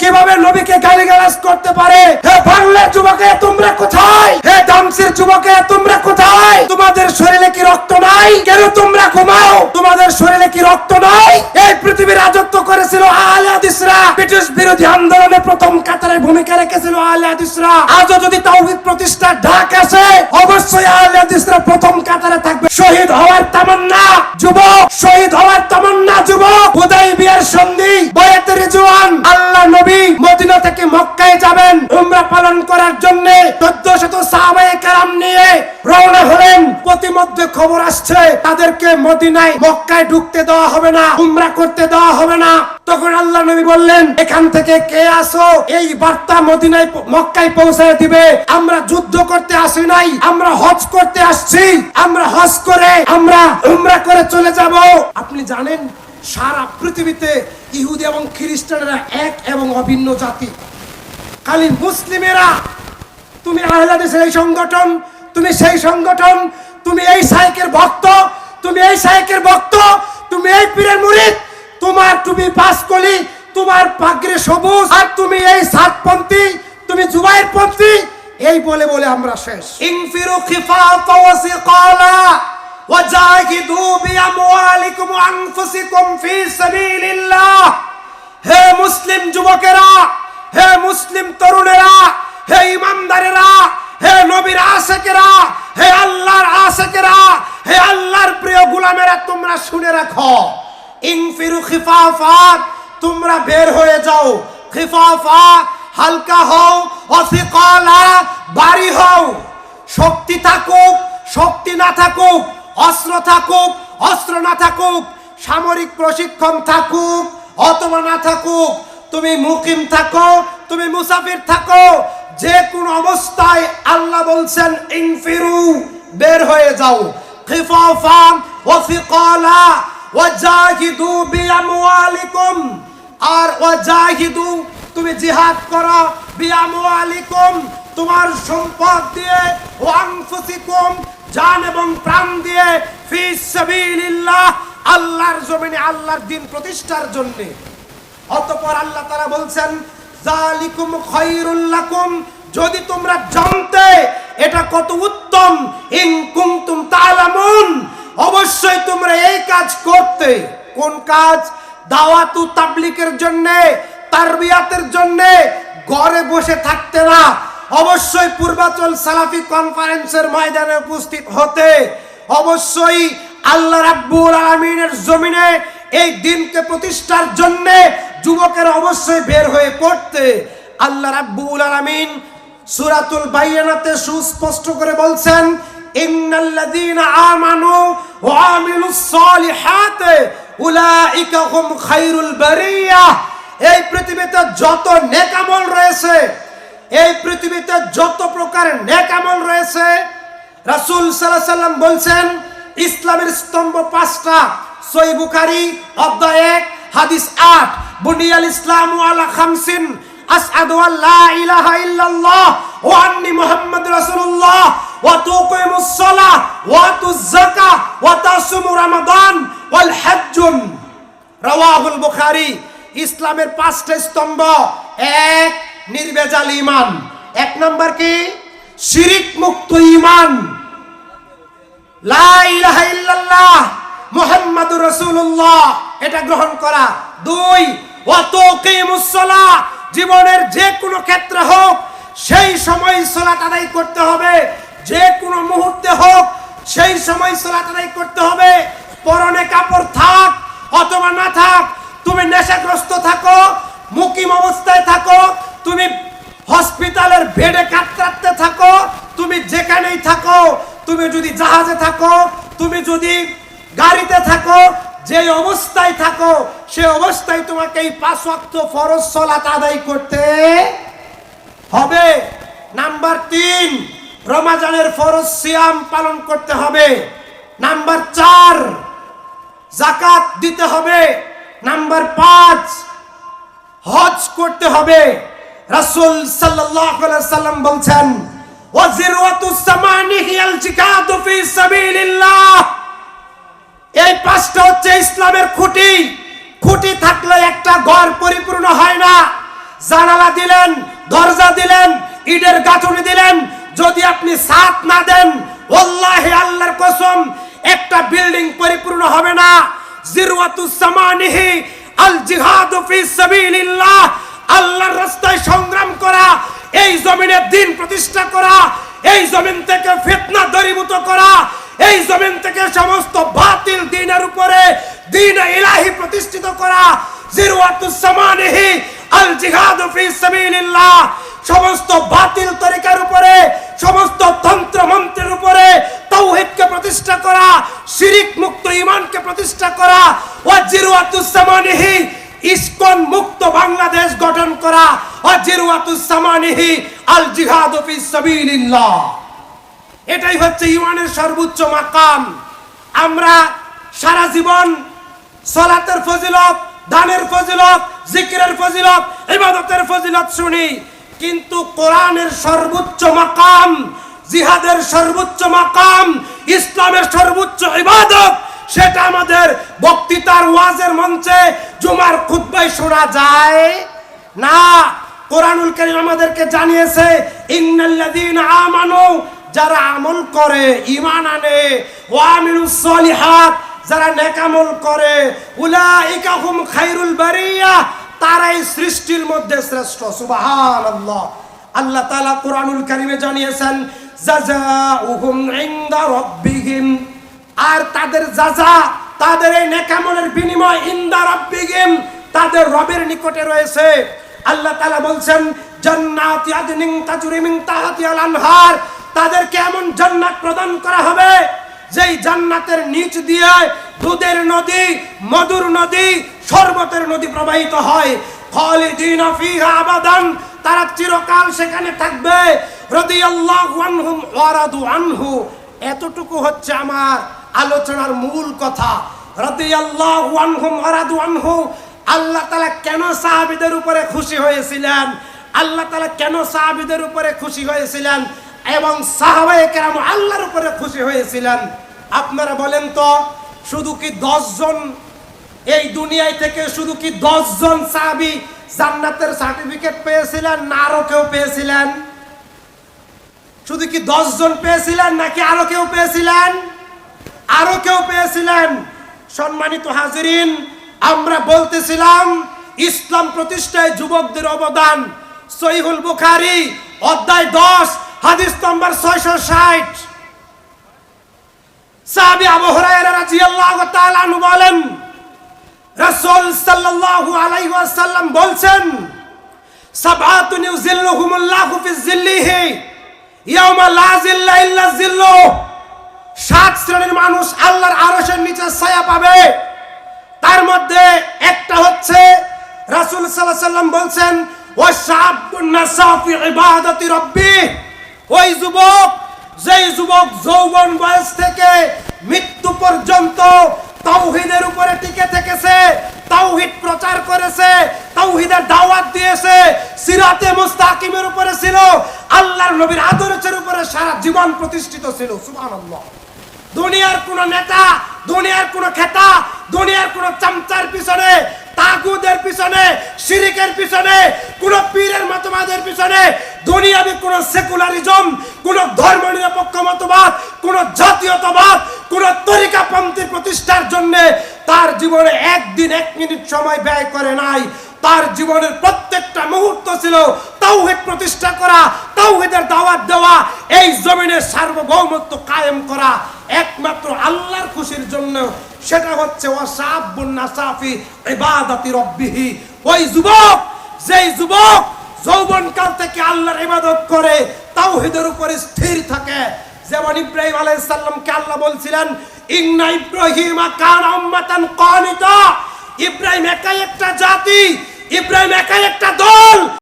কীভাবে নবীকে গালিগালাজ করতে পারে? হে বাংলার যুবকে, তোমরা কোথায়? হে দামসির যুবকে, তোমরা কোথায়? তোমাদের শরীরে কি রক্ত নাই? কেন তোমরা ঘুমাও? তোমাদের শরীরে কি রক্ত নাই? এই পৃথিবীর রাজত্ব করেছিল আহলে ব্রিটিশ বিরোধী আন্দোলনে ভূমিকা রেখেছিল আহলে হাদিসরা? আজও যদি তাওহীদ প্রতিষ্ঠার ডাক আসে, অবশ্যই আহলে হাদিসরা প্রথম কাতারে থাকবে। শহীদ হওয়ার তামান্না, যুবক, শহীদ হওয়ার তামান্না, যুবক। হুদাইবিয়ার সন্ধি বয়েতের রিজওয়ান, আল্লাহ নবী মদিনা থেকে মক্কায় যাবেন। উমরা পালন করার জন্য চোদ্দ শত সাহাবায়ে প্রতিমধ্যে খবর আসছে, তাদেরকে মদিনায়, মক্কায় ঢুকতে দেওয়া হবে না, উমরা করতে দেওয়া হবে না। তখন আল্লাহ নবী বললেন, এখান থেকে কে আসো? এই বার্তা মদিনায় মক্কায় পৌঁছায় দিবে। আমরা যুদ্ধ করতে আসি নাই, আমরা হজ করতে আসছি। আমরা হজ করে, আমরা উমরা করে চলে যাব। আপনি জানেন, সারা পৃথিবীতে ইহুদি এবং খ্রিস্টানরা এক এবং অভিন্ন জাতি। খালি মুসলিমেরা, তুমি আহলাদেশের এই সংগঠন, তুমি সেই সংগঠন তুমি এই সাইকের ভক্ত, তুমি এই সাইকের ভক্ত, তুমি এই পীরের মুরিদ, তোমার তুমি পাঁচকলি, তোমার পাগড়ে সবুজ, আর তুমি এই সাতপন্থী, তুমি জুবাইর পন্থী, এই বলে বলে আমরা শেষ। ইনফিরু খিফাফা ওয়া সিকালা ওয়াজাহিদু বিআমওয়ালিকুম ওয়া আনফুসিকুম ফি সাবিলিল্লাহ হে মুসলিম যুবকেরা হে মুসলিম তরুণেরা হে ইমানদারেরা হে নবীর আশেকেরা হে আল্লাহর আশেকেরা হে আল্লাহর প্রিয় গোলামেরা তোমরা শুনে রাখো ইনফিরু খিফাফা তোমরা বের হয়ে যাও। খিফাফা, হালকা হও, অসিকলা, বাড়ি হও। শক্তি থাকুক, শক্তি না থাকুক, অস্ত্র থাকুক, অস্ত্র না থাকুক, সামরিক প্রশিক্ষণ থাকুক, অথবা না থাকুক, তুমি মুকিম থাকো, তুমি মুসাফির থাকো, যে কোন অবস্থায় আল্লাহ বলছেন ইনফিরু বের হয়ে যাও। খিফাফা ওয়াসিকালা আর তুমি জিহাদ করো তোমার সম্পদ দিয়ে জান এবং প্রাণ দিয়ে আল্লাহর জমিনে আল্লাহর দিন প্রতিষ্ঠার জন্য। অতঃপর আল্লাহ তারা বলছেন যদি তোমরা জানতে এটা কত উত্তম, ইন কুনতুম তাআলামুন অবশ্যই তোমরা এই কাজ করতে। কোন কাজ? দাওয়াতু তাবলিকের জন্য, তারবিয়াতের জন্য, ঘরে বসে থাকতে না। অবশ্যই পূর্বাচল সালাফি কনফারেন্সের ময়দানে উপস্থিত হতে। অবশ্যই আল্লাহ রাব্বুল আলামিনের জমিনে এই দিনকে প্রতিষ্ঠার জন্য যুবকের অবশ্যই বের হয়ে পড়তে। আল্লাহ রাব্বুল আলামিন সূরাতুল বাইয়ানাতে সুস্পষ্ট করে বলছেন ইন্নাল্লাযীনা এই পৃথিবীতে যত নেকামল রয়েছে, এই পৃথিবীতে যত প্রকার নেকামল রয়েছে, রাসূল সাল্লাল্লাহু সাল্লাম বলছেন, ইসলামের স্তম্ভ পাঁচটা সই বুখারি, অধ্যায় এক, হাদিস আট, বুনিয়াল ইসলাম আলা খামসিন আসআদু আল্লা ইলাহা ইল্লাল্লাহ আন্নি তাসুমু রমাদান, ওয়াল হজ্জুন রাওয়াহুল বুখারী, ইসলামের পাঁচটা স্তম্ভ, এক নির্বেজাল এক নাম্বার কি? শিরিক মুক্ত লা ইলাহা ইল্লাল্লাহ মুহাম্মাদুর রাসূলুল্লাহ। এটা গ্রহণ করা। দুই জীবনের যে কোনো ক্ষেত্রে হোক, সেই সময় সালাত আদায় করতে হবে। যে কোনো মুহূর্তে হোক সেই সময় সালাত আদায় করতে হবে। পরনে কাপড় থাক, অথবা না থাক, তুমি নেশাগ্রস্ত থাকো, মুকিম অবস্থায় থাকো, তুমি হসপিটালের বেডে কাতরাতে থাকো, তুমি যেখানেই থাকো, তুমি যদি জাহাজে থাকো, তুমি যদি গাড়িতে থাকো, যে অবস্থায় থাকো, সে অবস্থায় তোমাকে এই পাঁচ ওয়াক্ত ফরজ সালাত আদায় করতে হবে। নাম্বার তিন রমাজানের ফরজ সিয়াম পালন করতে হবে। নাম্বার চার জাকাত দিতে হবে। নাম্বার পাঁচ, হজ করতে হবে। রাসূল সাল্লাম বলছেন এই পাঁচটা হচ্ছে ইসলামের খুঁটি। খুঁটি থাকলে একটা ঘর পরিপূর্ণ হয় না। জানালা দিলেন, দরজা দিলেন, ইটের গাঁথুনি দিলেন যদি আপনি সাথ না দেন ওল্লাহি আল্লাহর কসম, একটা বিল্ডিং পরিপূর্ণ হবে না। জিরওয়াতুস সামানিহি, আল জিহাদু ফি সাবিলিল্লাহ, আল্লাহর রাস্তায় সংগ্রাম করা, এই জমিনে দিন প্রতিষ্ঠা করা, এই জমিন থেকে ফিতনা দরিভূত করা, এই জমিন থেকে সমস্ত বাতিল দিনের উপরে দিন ইলাহি প্রতিষ্ঠিত করা জিরওয়াতুস সামানিহি, আল জিহাদু ফি সাবিলিল্লাহ। সমস্ত বাতিল তরিকার উপরে, সমস্ত তন্ত্র মন্ত্রের উপরে তাওহীদকে প্রতিষ্ঠা করা, শিরিক মুক্ত ইমানকে প্রতিষ্ঠা করা ওয়াজিরুয়াতুস সামানিহি ইসকন মুক্ত বাংলাদেশ গঠন করা ওয়াজিরুয়াতুস সামানিহি আল জিহাদু ফি সাবিলিল্লাহ। এটাই হচ্ছে ইমানের সর্বোচ্চ মাকাম। আমরা সারা জীবন সলাতের ফজিলত, দানের ফজিলত, জিকিরের ফজিলত, ইবাদতের ফজিলত শুনি। কিন্তু কোরআনের সর্বোচ্চ মাকাম, জিহাদের সর্বোচ্চ মাকাম, ইসলামের সর্বোচ্চ ইবাদত, সেটা আমাদের বক্তৃতার ওয়াজের মঞ্চে জুমার খুতবায় শোনা যায় না। কোরআনুল কারীম আমাদেরকে জানিয়েছে, ইন্নাল্লাযীনা আমানু যারা আমল করে, ঈমান আনে, ওয়া আমিলুস সলিহাত যারা নেক আমল করে, উলাইকা হুম খায়রুল বারিয়া তারাই সৃষ্টির মধ্যে শ্রেষ্ঠ, সুবহানাল্লাহ। আল্লাহ তাআলা কোরআনুল কারীমে জানিয়েছেন আর তাদের যাজা তাদের এই নেকামলের বিনিময় ইন্দা রাব্বিহিম, তাদের রবের নিকটে রয়েছে। আল্লাহ তালা বলছেন, জান্নাত ইয়াদনিন তাজরি মিন তাহতিহাল আনহার। তাদেরকে এমন জান্নাত প্রদান করা হবে, যেই জান্নাতের নিচ দিয়ে দুধের নদী, মধুর নদী শরবতের নদী প্রবাহিত হয়। খালিদিনা আবাদান, তারা চিরকাল সেখানে থাকবে। রাদিয়াল্লাহু আনহুম ওয়া রাদু আনহু। এতটুকু হচ্ছে আমার আলোচনার মূল কথা। রাদিয়াল্লাহু আনহুম ওয়া রাদু আনহু, আল্লাহ তাআলা কেন সাহাবীদের উপরে খুশি হয়েছিলেন? আল্লাহ তাআলা কেন সাহাবীদের উপরে খুশি হয়েছিলেন? এবং সাহাবায়ে কেরাম আল্লাহর উপরে খুশি হয়েছিলেন? আপনারা বলেন তো, শুধু কি জন এই দুনিয়ায় থেকে শুধু কি দশজন সাহাবী জান্নাতের সার্টিফিকেট পেয়েছিলেন না আরও কেউ পেয়েছিলেন? শুধু কি দশজন পেয়েছিলেন নাকি আরও কেউ পেয়েছিলেন? আরও কেউ পেয়েছিলেন? সম্মানিত হাজিরিন, আমরা বলতেছিলাম ইসলাম প্রতিষ্ঠায় যুবকদের অবদান। সহিহুল বুখারী, অধ্যায় দশ, হাদিস নম্বর ছয়শো ষাট। সাহাবী আবু হুরায়রা রাদিয়াল্লাহু তাআলা বলেন রাসূল সাল্লাল্লাহু আলাইহি ওয়াসাল্লাম বলছেন সাবআতুন ইউজিল্লুহুমুল্লাহু ফি জিল্লিহি ইয়াওমা লা জিল্লা ইল্লা জিল্লু। সাত শ্রেণির মানুষ আল্লাহর আরশের নিচে ছায়া পাবে। তার মধ্যে একটা হচ্ছে, রাসূল সাল্লাল্লাহু আলাইহি সাল্লাম বলছেন ওয়াশাবুন নাসাফি ইবাদাতি রাব্বি। ওই যুবক, যেই যুবক যৌবন বয়স থেকে মৃত্যু পর্যন্ত তাওহীদের উপরে টিকে থেকেছে, তাওহীদ প্রচার করেছে, তাওহীদের দাওয়াত দিয়েছে, সিরাতে মুস্তাকিমের উপরে ছিল, আল্লাহর নবীর আদর্শের উপরে সারা জীবন প্রতিষ্ঠিত ছিল, সুবহানাল্লাহ। দুনিয়ার কোন নেতা, দুনিয়ার কোন খেতা, দুনিয়ার কোন চামচার পিছনে, তাগুদের পিছনে, শিরিকের পিছনে, কোন পীরের মতবাদের পিছনে, দুনিয়াবি কোন সেকুলারিজম, কোন ধর্ম নিরপেক্ষ মতবাদ, কোন জাতীয়তাবাদ কোন প্রতিষ্ঠার জন্য তার জীবনে একদিন এক মিনিট সময় ব্যয় করে নাই। তার জীবনের প্রত্যেকটা মুহূর্ত ছিল প্রতিষ্ঠা করা দাওয়াত দেওয়া, এই জমিনের সার্বভৌমত্ব কায়েম করা। একমাত্র আল্লাহর খুশির জন্য সেটা হচ্ছে ওয়াসাবুন নাসাফি ইবাদাতি রাব্বিহি। ওই যুবক, যেই যুবক যৌবনকাল থেকে আল্লাহর ইবাদত করে তাওহীদের উপরে স্থির থাকে। যেমন ইব্রাহিম আলাইসাল্লাম কাল্লা বলছিলেন ইংনা ইব্রাহিম কানা উম্মাতান কানিতা। ইব্রাহিম একাই একটা জাতি, ইব্রাহিম একাই একটা দল।